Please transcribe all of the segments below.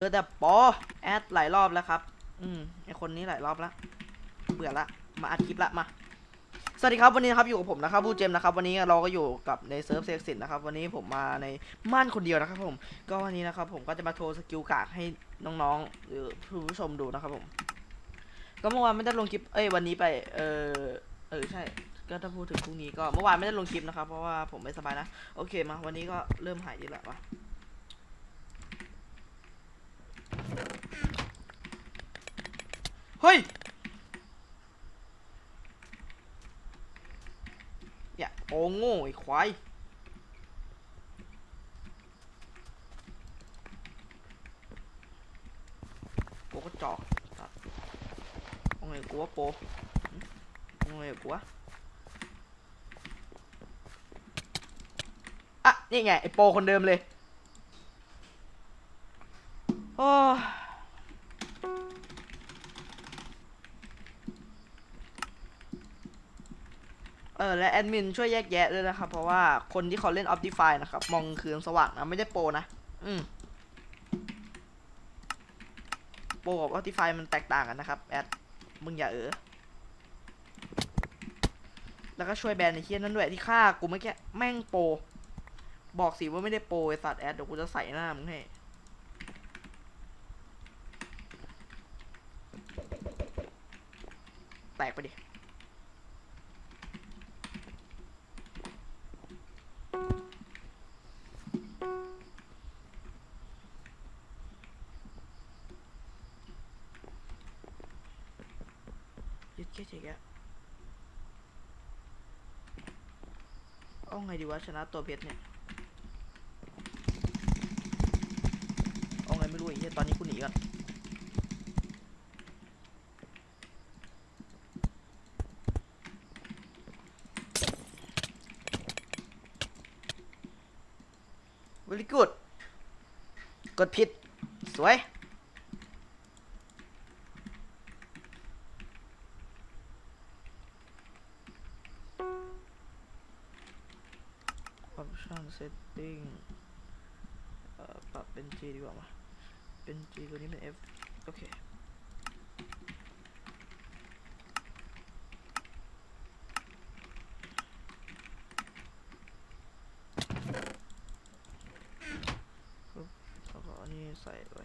เออแต่ปอแอดหลายรอบแล้วครับ อืมไอคนนี้หลายรอบแล้ว เบื่อละ มาอัดคลิปละมา สวัสดีครับวันนี้นะครับอยู่กับผมนะครับบูเจมนะครับ วันนี้เราก็อยู่กับในเซิร์ฟเซ็กซินนะครับ วันนี้ผมมาในม่านคนเดียวนะครับ ผม ก็วันนี้นะครับ ผมก็จะมาโทรสกิลกากให้น้องๆหรือผู้ชมดูนะครับผม ก็เมื่อวานไม่ได้ลงคลิป เอ้ยวันนี้ไป เออเออใช่ ก็ถ้าพูดถึงพรุ่งนี้ก็เมื่อวานไม่ได้ลงคลิปนะครับ เพราะว่าผมไม่สบายนะ โอเคมา วันนี้ก็เริ่มหายดีแล้ววะ เฮ้ยอย่าโอ้โง่ไอ้ควายโปก็จอกสัตว์เอาไงกูวะโปหึเอาไงกูวะอะนี่ไงไอ้โปคนเดิมเลยโอ้ เออและแอดมินช่วยแยกแยะด้วยนะครับ เพราะว่าคนที่เขาเล่น Optify นะครับ มองคืนสว่างนะ ไม่ได้โปรนะ อืมโปรกับ Optify มันแตกต่างกันนะครับ แอด มึงอย่าเออแล้วก็ช่วยแบนในเคียนั้นด้วยที่ฆ่ากูไม่แค่แม่งโปรบอกสิว่าไม่ได้โปรไอสัตว์แอดเดี๋ยวกูจะใส่หน้ามึงให้แตกไปดิ ยึดแค่เฉยๆเอาไงดีวะชนะตัวเพชรเนี่ยเอาไงไม่รู้ไอ้เหี้ยตอนนี้กูหนีก่อนเวลิกูดกดผิด สวย ดีกว่ามาเป็น G ตัวนี้เป็น F โอเคแล้วก็อันนี้ใส่ไว้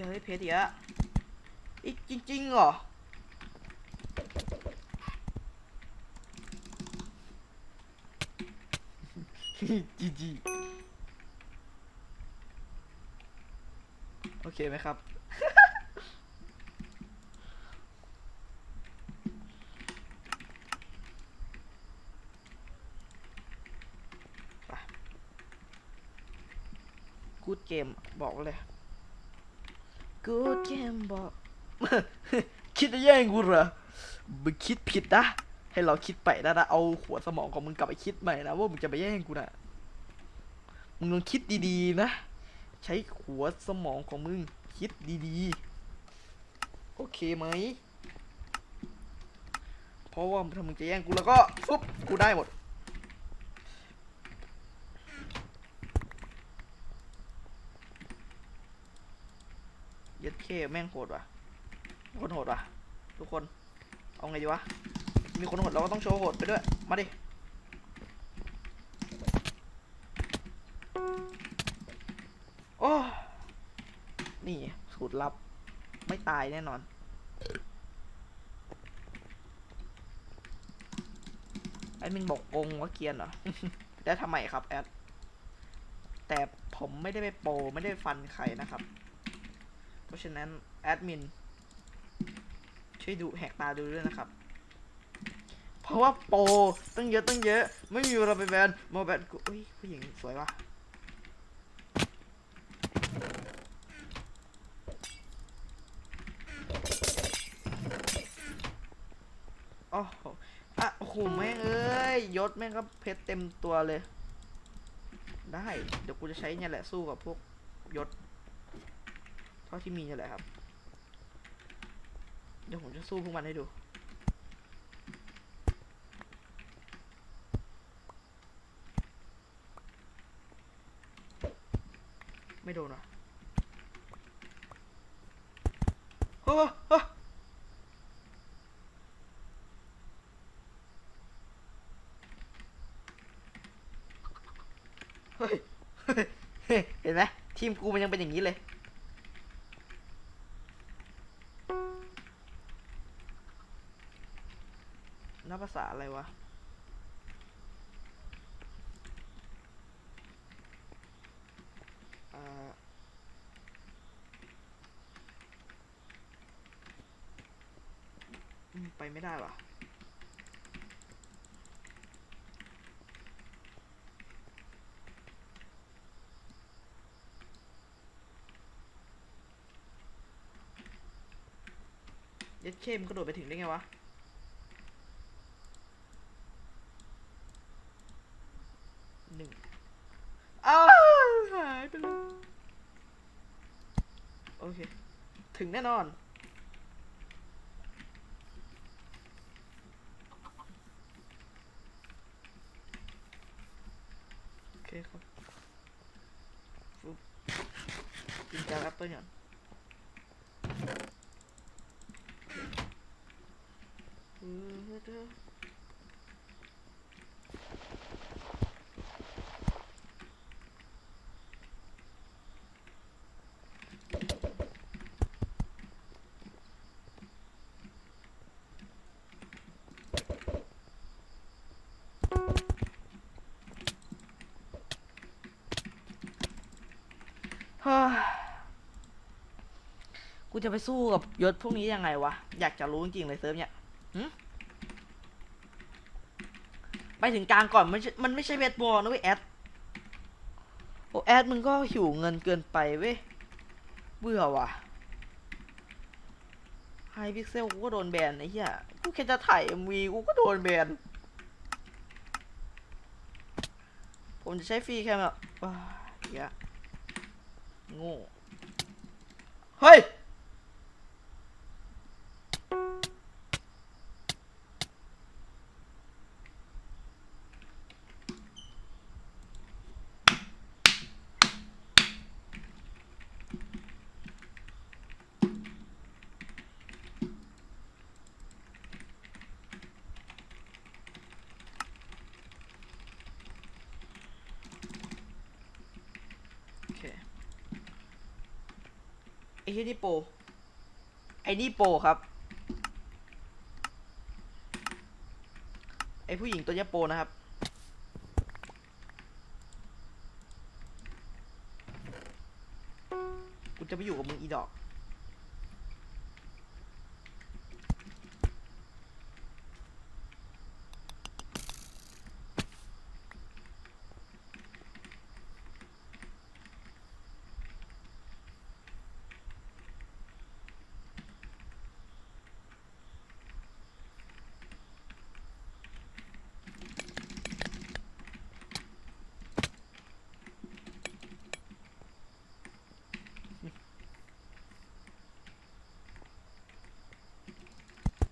ยเฮ้ยเพชรอีกอะอีกจริงๆเหรอจีจีโอเคไหมครับไปกูดเกมบอกเลย กูดเกมบอกคิดจะแย่งกูเหรอมึงคิดผิดนะ ให้เราคิดไปนะนะเอาหัวสมองของมึงกลับไปคิดใหม่นะว่ามึงจะไปแย่งกูนะมึงลองคิดดีๆนะ ใช้หัวสมองของมึงคิดดีๆ โอเคไหม เพราะว่าถ้ามึงจะแย่งกูแล้วก็ฟุบกูได้หมด เย็ดเคแม่งโหดว่ะคนโหดว่ะ ทุกคน เอาไงดีวะ มีคนโหดเราก็ต้องโชว์โหดไปด้วย มาดิ โอ้ นี่สูตรลับ ไม่ตายแน่นอน แอดมินบอกโกงว่าเกียนเหรอได้ทำไมครับแอด แต่ผมไม่ได้ไปโปรไม่ได้ฟันใครนะครับ ราะฉะนั้นแอดมินช่วยดูแหกตาดูด้วยนะครับ เพราะว่าโปรตั้งเยอะตั้งเยอะ ไม่มีเวลาไปแบนมาแบนกูอุ้ยผู้หญิงสวยวะโอ้โหอะโอ้โหแม่งเอ้ยยศแม่งก็เพชรเต็มตัวเลย ได้ เดี๋ยวกูจะใช้เนี่ยแหละสู้กับพวกยศ เท่าที่มีนี่แหละครับ เดี๋ยวผมจะสู้พวกมันให้ดู ไม่โดนอะเฮ้ยเฮ้เฮ้ย เห็นไหมทีมกูมันยังเป็นอย่างนี้เลย นับภาษาอะไรวะ อ่า อืม ไปไม่ได้วะเย็ดเข้มกระโดดไปถึงได้ไงวะ หนึ่งอ้าวหายไปเลย โอเค ถึงแน่นอน โอเคครับฟึบ กินจานแอปเปิ้ล กูจะไปสู้กับยศพวกนี้ยังไงวะ อยากจะรู้จริงๆเลยเซิร์ฟเนี่ยไปถึงกลางก่อนมันมันไม่ใช่เวทบอลนะเว้ยแอดโอ้แอดมึงก็หิวเงินเกินไปเว้ยเบื่อว่ะไฮพิกเซลกูก็โดนแบนไอ้เหี้ยกูแค่จะถ่าย MV กูก็โดนแบน ผมจะใช้ฟรีแค่แบบว้ายเหี้ยโง่เฮ้ย ที่นี่โปรไอ้นี่โปรครับไอ้ผู้หญิงตัวเนี้ยโปรนะครับกูจะไปอยู่กับมึงอีดอก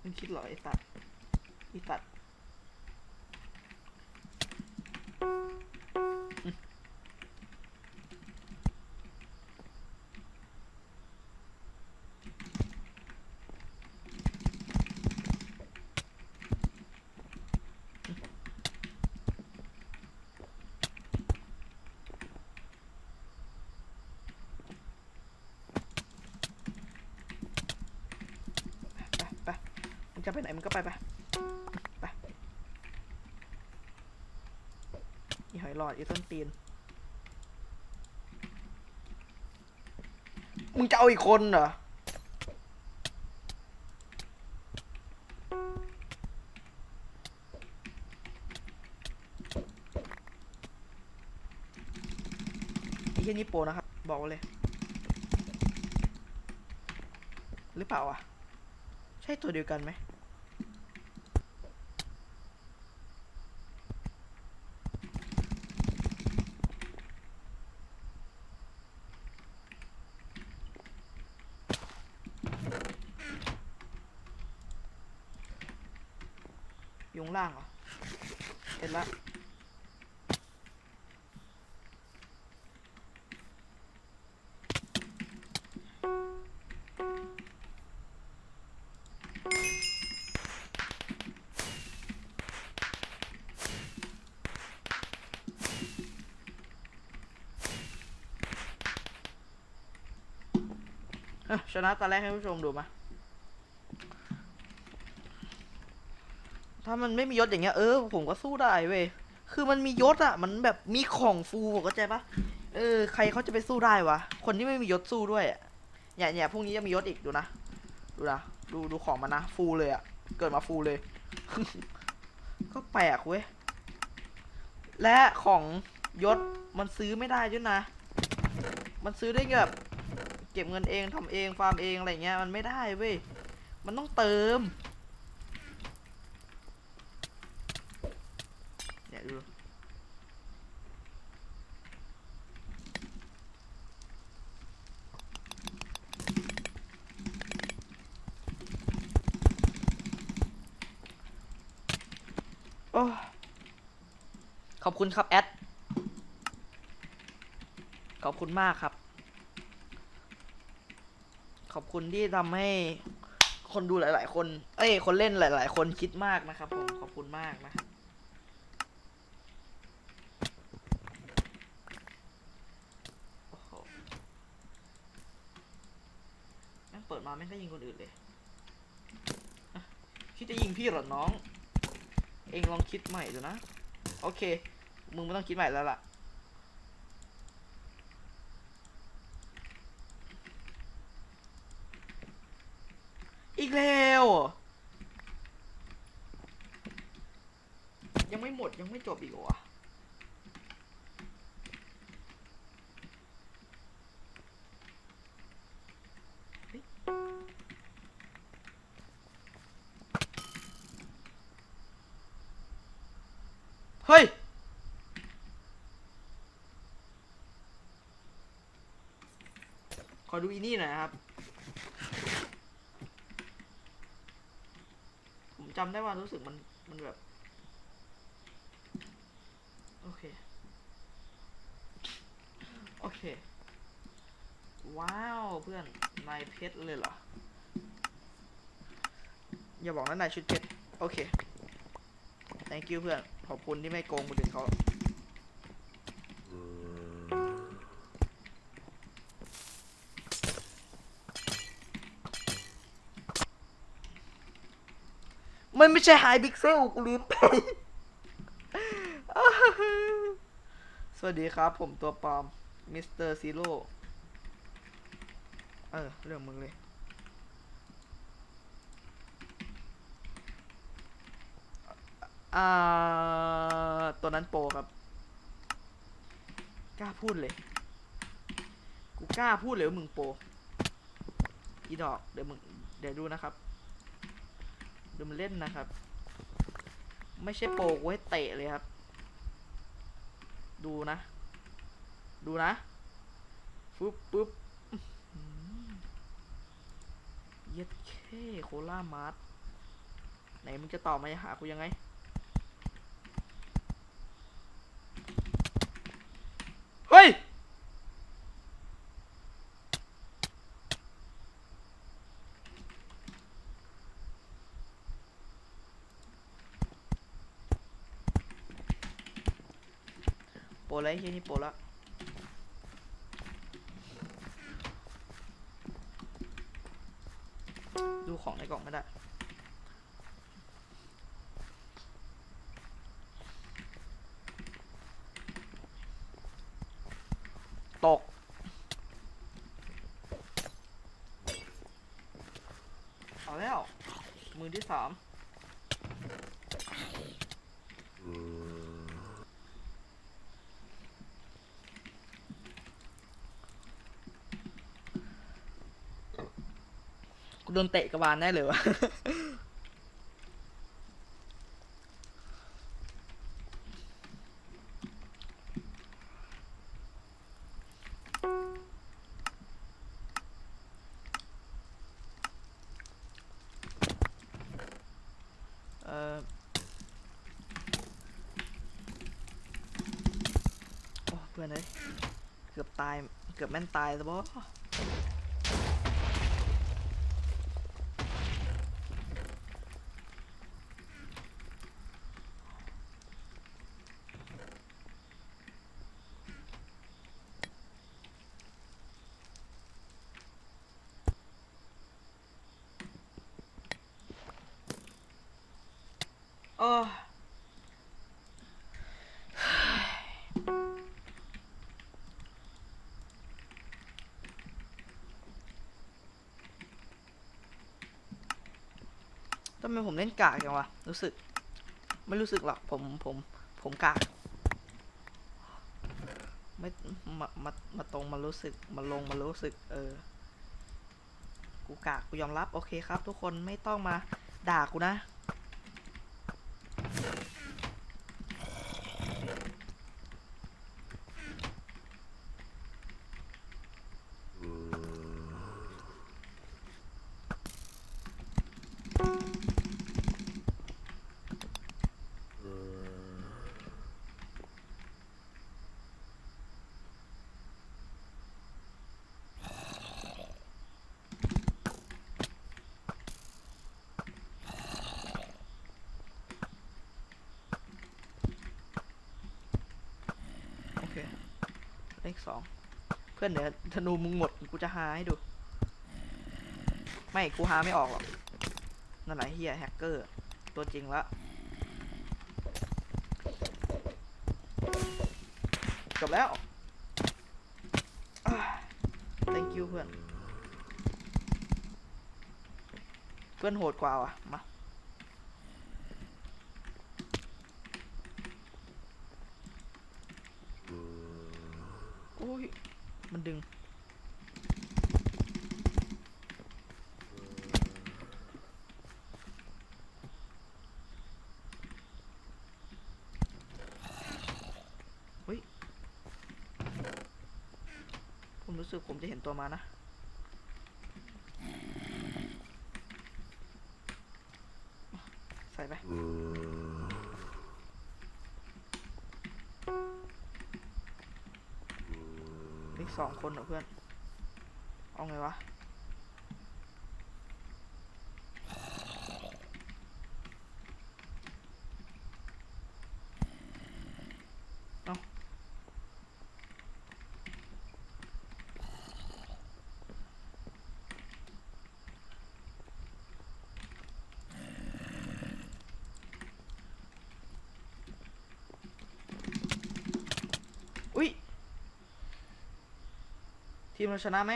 มึงคิดเหรอไอ้สัตว์ไอ้สัตว์ ไปไหนมันก็ไปไปไปอีหอยหลอดอีต้นตีนมึงจะเอาอีกคนเหรอไอ้เหี้ยนี่โปนะครับ บอกเลย หรือเปล่าอะ ใช่ตัวเดียวกันไหม อยุงล่างเหรอ เห็นละชนะตอนแรกให้ผู้ชมดูมา ถ้ามันไม่มียศอย่างเงี้ยเออผมก็สู้ได้เว้ยคือมันมียศอะมันแบบมีของฟูเข้าใจปะเออใครเขาจะไปสู้ได้วะคนที่ไม่มียศสู้ด้วยอะเนี่ยเนี่ยพรุ่งนี้จะมียศอีกดูนะดูนะดูดูของมันนะฟูเลยอะเกิดมาฟูเลย ก็แปลกเว้ยและของยศมันซื้อไม่ได้ด้วยนะ มันซื้อได้แบบเก็บเงินเองทำเองฟาร์มเองอะไรเงี้ยมันไม่ได้เว้ยมันต้องเติม โอ้ขอบคุณครับแอด ขอบคุณมากครับ ขอบคุณที่ทำให้คนดูหลาย ๆ คน เอ้ย คนเล่นหลาย ๆ คนคิดมากนะครับผม ขอบคุณมากนะครับเปิดมาไม่ได้ยิงคนอื่นเลย คิดจะยิงพี่หรอน้อง เองลองคิดใหม่ดูนะ โอเค มึงไม่ต้องคิดใหม่แล้วล่ะ อีกแล้ว ยังไม่หมดยังไม่จบอีกเหรอ เฮ้ย ขอดูอีนี่หน่อยนะครับ ผมจำได้ว่ารู้สึกมันมันแบบ โอเค โอเค ว้าวเพื่อน นายเพชรเลยเหรอ อย่าบอกนะนายชุดเพชร โอเค thank you เพื่อน ขอบคุณที่ไม่โกงคนอื่นเขามันไม่ใช่ไฮพิกเซลกูลืมไปสวัสดีครับ ผมตัวปลอมมิสเตอร์ซีโร่เออ เรื่องมึงเลย อ่าตัวนั้นโปรครับ กล้าพูดเลย กูกล้าพูดเลยว่ามึงโปรอีดอก เดี๋ยวมึง เดี๋ยวดูนะครับ ดูมันเล่นนะครับ ไม่ใช่โปกไว้เตะเลยครับ ดูนะ ดูนะฟึบปึ๊บเย็ดเคโคล่ามาร์ทไหนมึงจะตอบมาหากูยังไง เฮ้ย โปรไอ้เฮียนี่โปรล้วดูของในกล่องไม่ได้ ที่สามกูโดนเตะกระบาลแน่เลยวะ เออโอ้เพื่อนเอ้ย เกือบตาย เกือบแม่นตายแล้วบ่โอ้ ทำไมผมเล่นกากจังวะ รู้สึก ไม่รู้สึกหรอก ผม ผม ผมกาก ไม่ มา มา มาตรง มารู้สึก มาลง มารู้สึก เออ กูกาก กูยอมรับ โอเคครับ ทุกคนไม่ต้องมาด่ากูนะ โอเค เลขสองเพื่อนเดี๋ยวธนูมึงหมดกูจะหาให้ดู ไม่กูหาไม่ออกหรอกนั่นแหละเฮียแฮกเกอร์ ตัวจริงละจบแล้ว thank you เพื่อน เพื่อนโหดกว่าว่ะ มา ดึง เฮ้ย ผมรู้สึกผมจะเห็นตัวมานะใส่ไป อีกสองคนเหรอเพื่อน เอาไงวะ มเราชนะไหม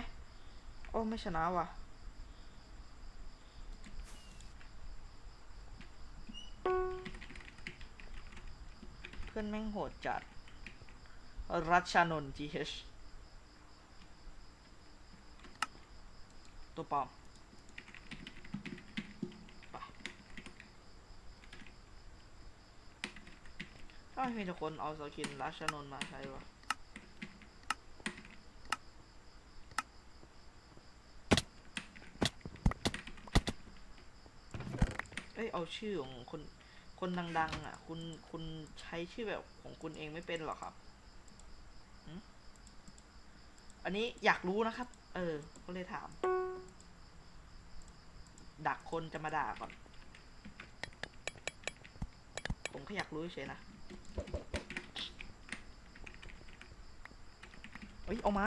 โอ้ไม่ชนะว่ะ เพื่อนแม่งโหดจัด รัชานนท์ GH ตัวปลอมถ้าไม่มีแต่คนเอาสกินรัชชานนท์มาใช้วะ เอาชื่อของคนคนดัง ๆ อะ คุณคุณใช้ชื่อแบบของคุณเองไม่เป็นหรอครับ อันนี้อยากรู้นะครับ เออ ก็เลยถาม ดักคนจะมาด่าก่อน ผมแค่อยากรู้เฉยนะเฮ้ย เอามา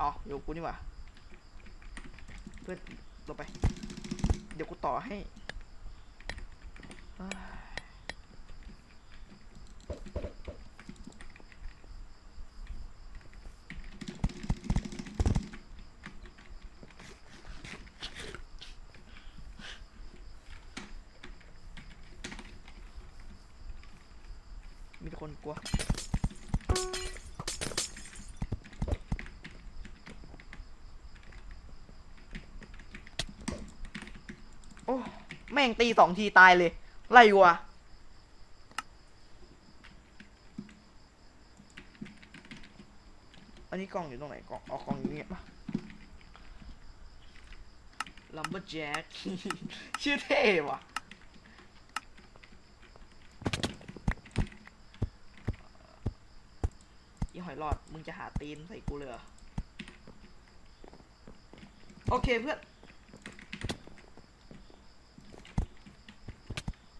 อ๋ออยู่กูนี่ว่าเพื่อนลงไป เดี๋ยวกูต่อให้ มีคนกลัวโอ้ แม่งตีสองทีตายเลย ไรวะอันนี้กล่องอยู่ตรงไหนกล่องเอากล่องอยู่นี่ปะลัมเบอร์แจ็คชื่อเท่ว่ะอีหอยหลอด มึงจะหาตีนใส่กูเลยเหรอโอเคเพื่อน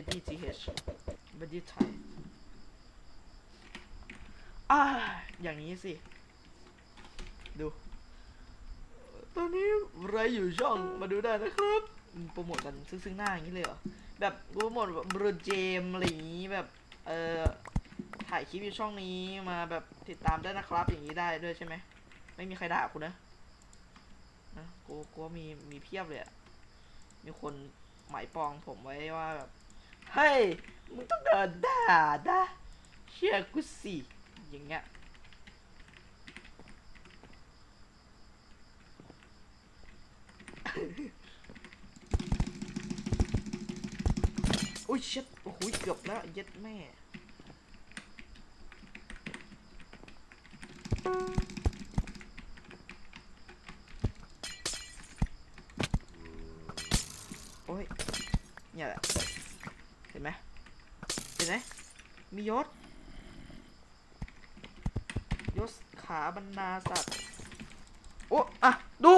ช่เพื่อนกูเหรอกูนึกว่าเพื่อนกูเบดีซีเฮชเบดดี้ไทยอ่าอย่างนี้สิ ดู ตอนนี้ไรอยู่ช่องมาดูได้นะครับ โปรโมทกันซึ่งซึ่งหน้าอย่างนี้เลยเหรอ แบบโปรโมทแบบบรูเจมอะไรอย่างนี้แบบ เออถ่ายคลิปอยู่ช่องนี้มาแบบติดตามได้นะครับ อย่างนี้ได้ด้วยใช่ไหม ไม่มีใครด่ากูนะนะกูกูว่ามีมีเพียบเลยอะมีคนหมายปองผมไว้ว่าแบบ เฮ้ย มึงต้องเดินด่านะเชื่อกูสิ อย่างเงี้ย โอ้ยเช็ดโอ้โหเกือบแล้วเย็ดแม่โอ้ยเนี่ยแหละ ห็นไหมเห็นไหมมียศ ยศขาบรรดาสัตว์โอ้อะดู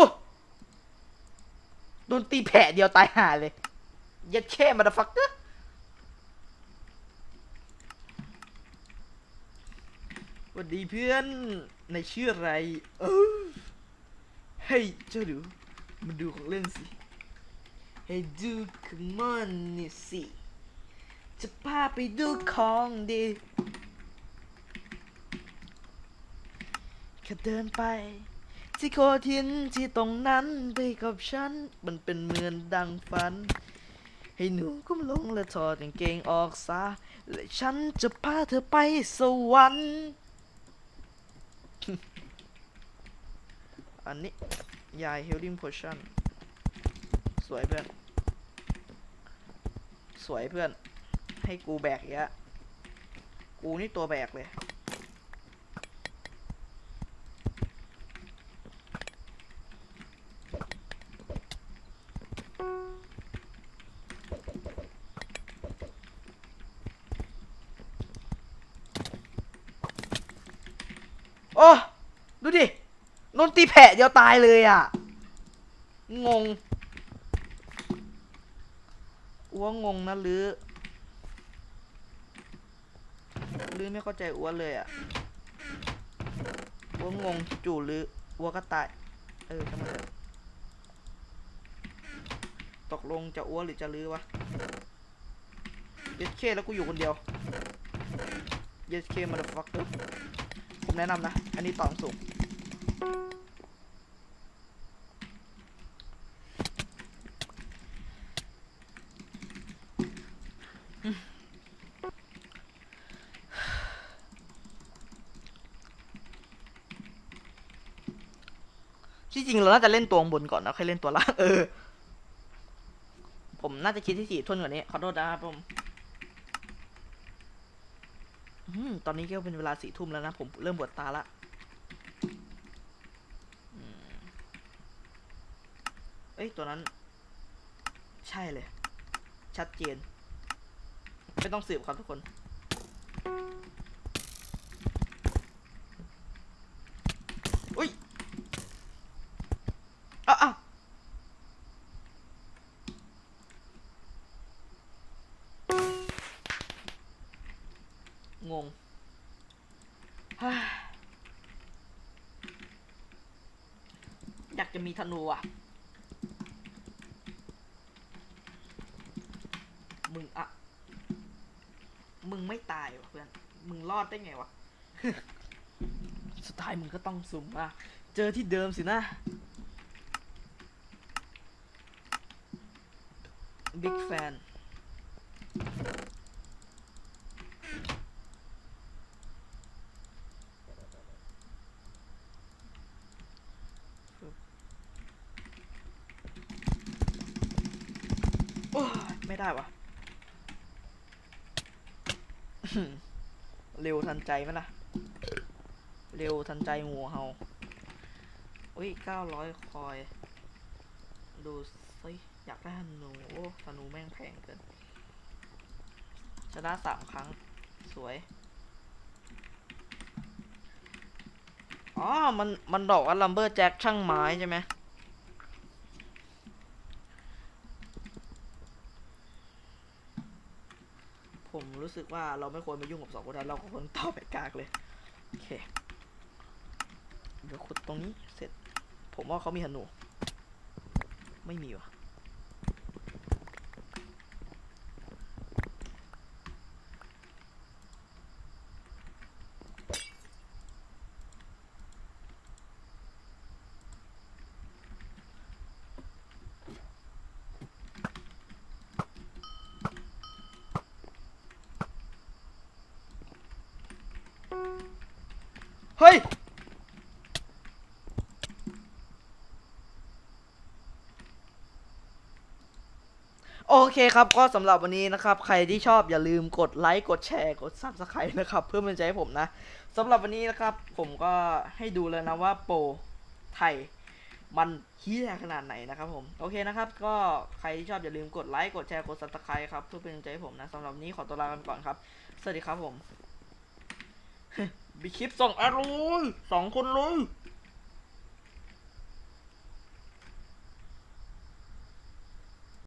โดนตีแผลเดียวตายห่าเลยยัดแค่มาดฟักเกอร์สวัสดีเพื่อน ในชื่ออะไร เออเฮ้ยเจ้าดูมาดูของเล่นสิให้ดูขมอนนี่สิ จะพาไปดูของดีแค่เดินไป ที่โคทินที่ตรงนั้นไปกับฉัน มันเป็นเหมือนดังฝัน ให้หนูก้มลงและถอดกางเกงออกซะ และฉันจะพาเธอไปสวรรค์อันนี้ยาย healing potion สวยเพื่อน สวยเพื่อน ให้กูแบกอีกแล้วกูนี่ตัวแบกเลย โอ้ ดูดิโดนตีแผลเดียวตายเลยอะ งงอ้วงงนะหรือหรือ ไม่เข้าใจอ้วนเลยอะอ้วงงจู่หรืออ้วก็ตาย เออทำไมตกลงจะอ้วนหรือจะลือวะเยสเคแล้วกูอยู่คนเดียวเยสเคมาเดฟักเตอร์ผมแนะนำนะ อันนี้ต่อสูง ที่จริงเราน่าจะเล่นตัวบนก่อนนะค่อยเล่นตัวล่างเออ ผมน่าจะคิดที่สี่ทุนกว่านี้ขอโทษนะครับผมตอนนี้ก็เป็นเวลาสี่ทุ่มแล้วนะ ผมเริ่มปวดตาละเอ้ย ตัวนั้น ใช่เลย ชัดเจน ไม่ต้องสืบครับทุกคน อุ้ย อ้าวอ้าวงงเฮ้ยอยากจะมีธนูอะ มึงอะมึงไม่ตายวะเพื่อน มึงรอดได้ไงวะ สุดท้ายมึงก็ต้องสุ่มอะ เจอที่เดิมสินะ บิ๊กแฟนโอ้ไม่ได้วะเร็วทันใจไหมล่ะ เร็วทันใจหมูเฮาอุ้ยเก้าร้อยคอย ดูสิ อยากได้ธนูโอ้ธนูแม่งแพงเกิน ชนะสามครั้ง สวย อ๋อ มัน มันบอกว่าลัมเบอร์แจ็คช่างไม้ใช่ไหมผมรู้สึกว่าเราไม่ควรมายุ่งกับสองคนนั้นเราควรต่อไปกากเลย โอเค เดี๋ยวขุดตรงนี้เสร็จ ผมว่าเขามีธนู ไม่มีวะ เฮ้ย โอเคครับ ก็สำหรับวันนี้นะครับ ใครที่ชอบอย่าลืมกดไลค์กดแชร์กด subscribe นะครับ เพื่อเป็นใจให้ผมนะสำหรับวันนี้นะครับ ผมก็ให้ดูแล้วนะว่าโปรไทยมันเฮี้ยขนาดไหนนะครับผม โอเคนะครับ ก็ใครที่ชอบอย่าลืมกดไลค์กดแชร์กด subscribe ครับ เพื่อเป็นกำลังใจให้ผมนะสำหรับวันนี้ขอตัวลากันก่อนครับ สวัสดีครับผม มีคลิปส่งอารมณ์สองคนลุย